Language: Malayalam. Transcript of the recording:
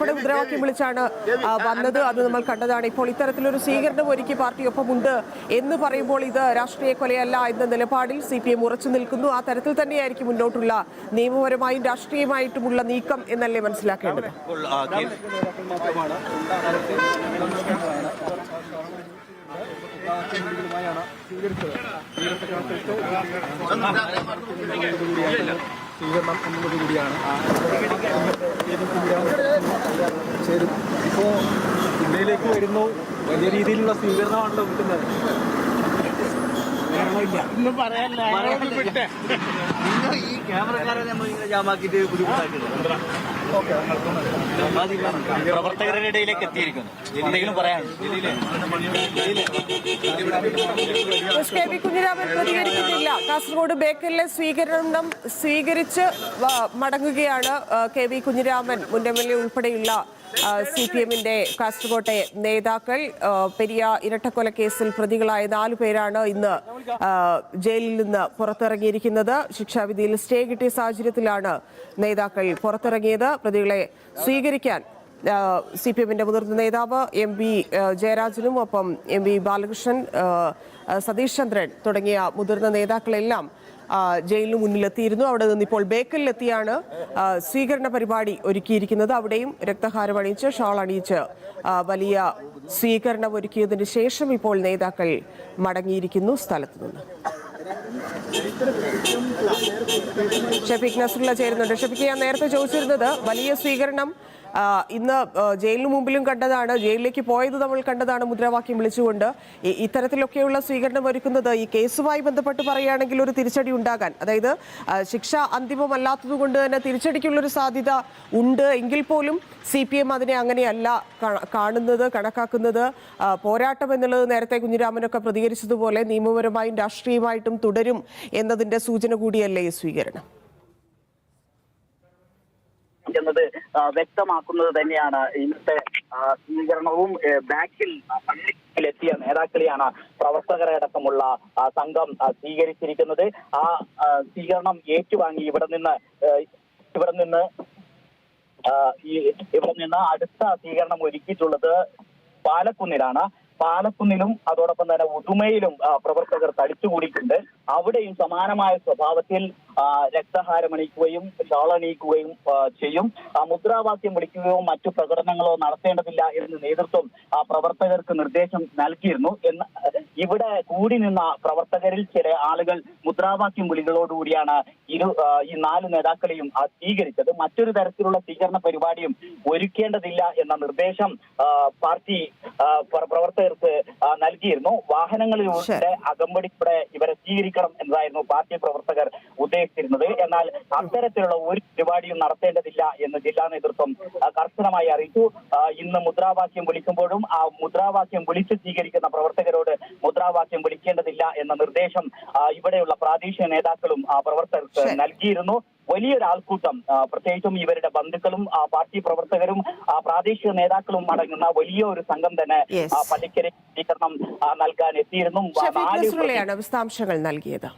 ഇവിടെ മുദ്രാവാക്യം വിളിച്ചാണ് വന്നത് അത് നമ്മൾ കണ്ടതാണ്. ഇപ്പോൾ ഇത്തരത്തിലൊരു സ്വീകരണം ഒരുക്കി പാർട്ടി ഒപ്പമുണ്ട് എന്ന് പറയുമ്പോൾ ഇത് രാഷ്ട്രീയ കൊലയല്ല എന്ന നിലപാടിൽ സി പി എം ഉറച്ചു നിൽക്കുന്നു. ആ തരത്തിൽ തന്നെയായിരിക്കും മുന്നോട്ടുള്ള നിയമപരമായും രാഷ്ട്രീയമായിട്ടുമുള്ള നീക്കം എന്നല്ലേ മനസ്സിലാക്കേണ്ടത്? കെ- സ്വീകരണം എന്നുള്ളത് കൂടിയാണ്. ചേരും. ഇപ്പോൾ ഇന്ത്യയിലേക്ക് വരുന്നു. വലിയ രീതിയിലുള്ള സ്വീകരണമാണല്ലോ കിട്ടുന്നത്. നിങ്ങൾ ഈ ക്യാമറക്കാരെ നമ്മൾ ഇങ്ങനെ ജാമാക്കിയിട്ട് പ്രവർത്തകരുടെ ഇടയിലേക്ക് എത്തിയിരിക്കുന്നു. എന്തെങ്കിലും പറയാനുണ്ട് കുഞ്ഞിരാമൻ പ്രതികരിക്കുന്നില്ല. കാസർഗോഡ് ബേക്കലിലെ സ്വീകരണം സ്വീകരിച്ച് മടങ്ങുകയാണ് കെ വി കുഞ്ഞിരാമൻ മുൻ എം എൽ എ ഉൾപ്പെടെയുള്ള സി പി എമ്മിന്റെ കാസർകോട്ടെ നേതാക്കൾ പെരിയ ഇരട്ടക്കൊല കേസിൽ പ്രതികളായ നാലു പേരാണ് ഇന്ന് ജയിലിൽ നിന്ന് പുറത്തിറങ്ങിയിരിക്കുന്നത്. ശിക്ഷാവിധിയിൽ സ്റ്റേ കിട്ടിയ സാഹചര്യത്തിലാണ് നേതാക്കൾ പുറത്തിറങ്ങിയത്. പ്രതികളെ സ്വീകരിക്കാൻ സി പി എമ്മിന്റെ മുതിർന്ന നേതാവ് എം പി ജയരാജനും ഒപ്പം എം പി ബാലകൃഷ്ണൻ സതീഷ് ചന്ദ്രൻ തുടങ്ങിയ മുതിർന്ന നേതാക്കളെല്ലാം ജയിലിന് മുന്നിലെത്തിയിരുന്നു. അവിടെ നിന്ന് ഇപ്പോൾ ബേക്കലിലെത്തിയാണ് സ്വീകരണ പരിപാടി ഒരുക്കിയിരിക്കുന്നത്. അവിടെയും രക്തഹാരം അണിയിച്ച് ഷാൾ അണിയിച്ച് വലിയ സ്വീകരണം ഒരുക്കിയതിന് ശേഷം ഇപ്പോൾ നേതാക്കൾ മടങ്ങിയിരിക്കുന്നു സ്ഥലത്ത് നിന്ന്. ഷഫീഖ് നസറുള്ള ചേരുന്നുണ്ട്. ഷഫീഖ് ഞാൻ നേരത്തെ ചോദിച്ചിരുന്നത് വലിയ സ്വീകരണം ഇന്ന് ജയിലിന് മുമ്പിലും കണ്ടതാണ്. ജയിലിലേക്ക് പോയത് നമ്മൾ കണ്ടതാണ് മുദ്രാവാക്യം വിളിച്ചുകൊണ്ട്. ഇത്തരത്തിലൊക്കെയുള്ള സ്വീകരണം ഒരുക്കുന്നത് ഈ കേസുമായി ബന്ധപ്പെട്ട് പറയുകയാണെങ്കിൽ ഒരു തിരിച്ചടി ഉണ്ടാകാൻ. അതായത് ശിക്ഷ അന്തിമമല്ലാത്തത് കൊണ്ട് തന്നെ തിരിച്ചടിക്കുള്ളൊരു സാധ്യത ഉണ്ട് എങ്കിൽ പോലും സി പി എം അതിനെ അങ്ങനെയല്ല കാണുന്നത് കണക്കാക്കുന്നത്. പോരാട്ടം എന്നുള്ളത് നേരത്തെ കുഞ്ഞിരാമനൊക്കെ പ്രതികരിച്ചതുപോലെ നിയമപരമായും രാഷ്ട്രീയമായിട്ടും തുടരും എന്നതിന്റെ സൂചന കൂടിയല്ലേ ഈ സ്വീകരണം? എന്നത് വ്യക്തമാക്കുന്നത് തന്നെയാണ് ഇന്നത്തെ സ്വീകരണവും ബാക്കിൽ എത്തിയ നേതാക്കളെയാണ് പ്രവർത്തകരടക്കമുള്ള സംഘം സ്വീകരിച്ചിരിക്കുന്നത്. ആ സ്വീകരണം ഏറ്റുവാങ്ങി ഇവിടെ നിന്ന് ഇവിടെ നിന്ന് ഇവിടെ നിന്ന് അടുത്ത സ്വീകരണം ഒരുക്കിയിട്ടുള്ളത് പാലക്കുന്നിലാണ്. പാലക്കുന്നിലും അതോടൊപ്പം തന്നെ ഉദുമയിലും പ്രവർത്തകർ തടിച്ചുകൂടിയിട്ടുണ്ട്. അവിടെയും സമാനമായ സ്വഭാവത്തിൽ രക്തഹാരമണിക്കുകയും ഷാളണിയിക്കുകയും ചെയ്യും. ആ, മുദ്രാവാക്യം വിളിക്കുകയോ മറ്റു പ്രകടനങ്ങളോ നടത്തേണ്ടതില്ല എന്ന് നേതൃത്വം പ്രവർത്തകർക്ക് നിർദ്ദേശം നൽകിയിരുന്നു. എന്ന് ഇവിടെ കൂടി നിന്ന പ്രവർത്തകരിൽ ചില ആളുകൾ മുദ്രാവാക്യം വിളികളോടുകൂടിയാണ് ഇരു ഈ നാല് നേതാക്കളെയും സ്വീകരിച്ചത്. മറ്റൊരു തരത്തിലുള്ള സ്വീകരണ പരിപാടിയും ഒരുക്കേണ്ടതില്ല എന്ന നിർദ്ദേശം പാർട്ടി പ്രവർത്തകർക്ക് നൽകിയിരുന്നു. വാഹനങ്ങളിലൂടെ അകമ്പടിക്കൂടെ ഇവരെ സ്വീകരിക്കണം എന്നതായിരുന്നു പാർട്ടി പ്രവർത്തകർ ഉദ്ദേശിച്ചിരുന്നത് എന്നാൽ അത്തരത്തിലുള്ള ഒരു പരിപാടിയും നടത്തേണ്ടതില്ല എന്ന് ജില്ലാ നേതൃത്വം കർശനമായി അറിയിച്ചു. ഇന്ന് മുദ്രാവാക്യം വിളിക്കുമ്പോഴും ആ മുദ്രാവാക്യം വിളിച്ച് സ്വീകരിക്കുന്ന പ്രവർത്തകരോട് മുദ്രാവാക്യം വിളിക്കേണ്ടതില്ല എന്ന നിർദ്ദേശം ഇവിടെയുള്ള പ്രാദേശിക നേതാക്കളും ആ, പ്രവർത്തകർക്ക്. നൽകിയിരുന്നു. വലിയൊരു ആൾക്കൂട്ടം പ്രത്യേകിച്ചും ഇവരുടെ ബന്ധുക്കളും ആ, പാർട്ടി പ്രവർത്തകരും ആ, പ്രാദേശിക നേതാക്കളും അടങ്ങുന്ന വലിയ ഒരു സംഘം തന്നെ പള്ളിക്കരെ സ്വീകരണം നൽകാൻ എത്തിയിരുന്നു. വിശദാംശങ്ങൾ നൽകിയത്.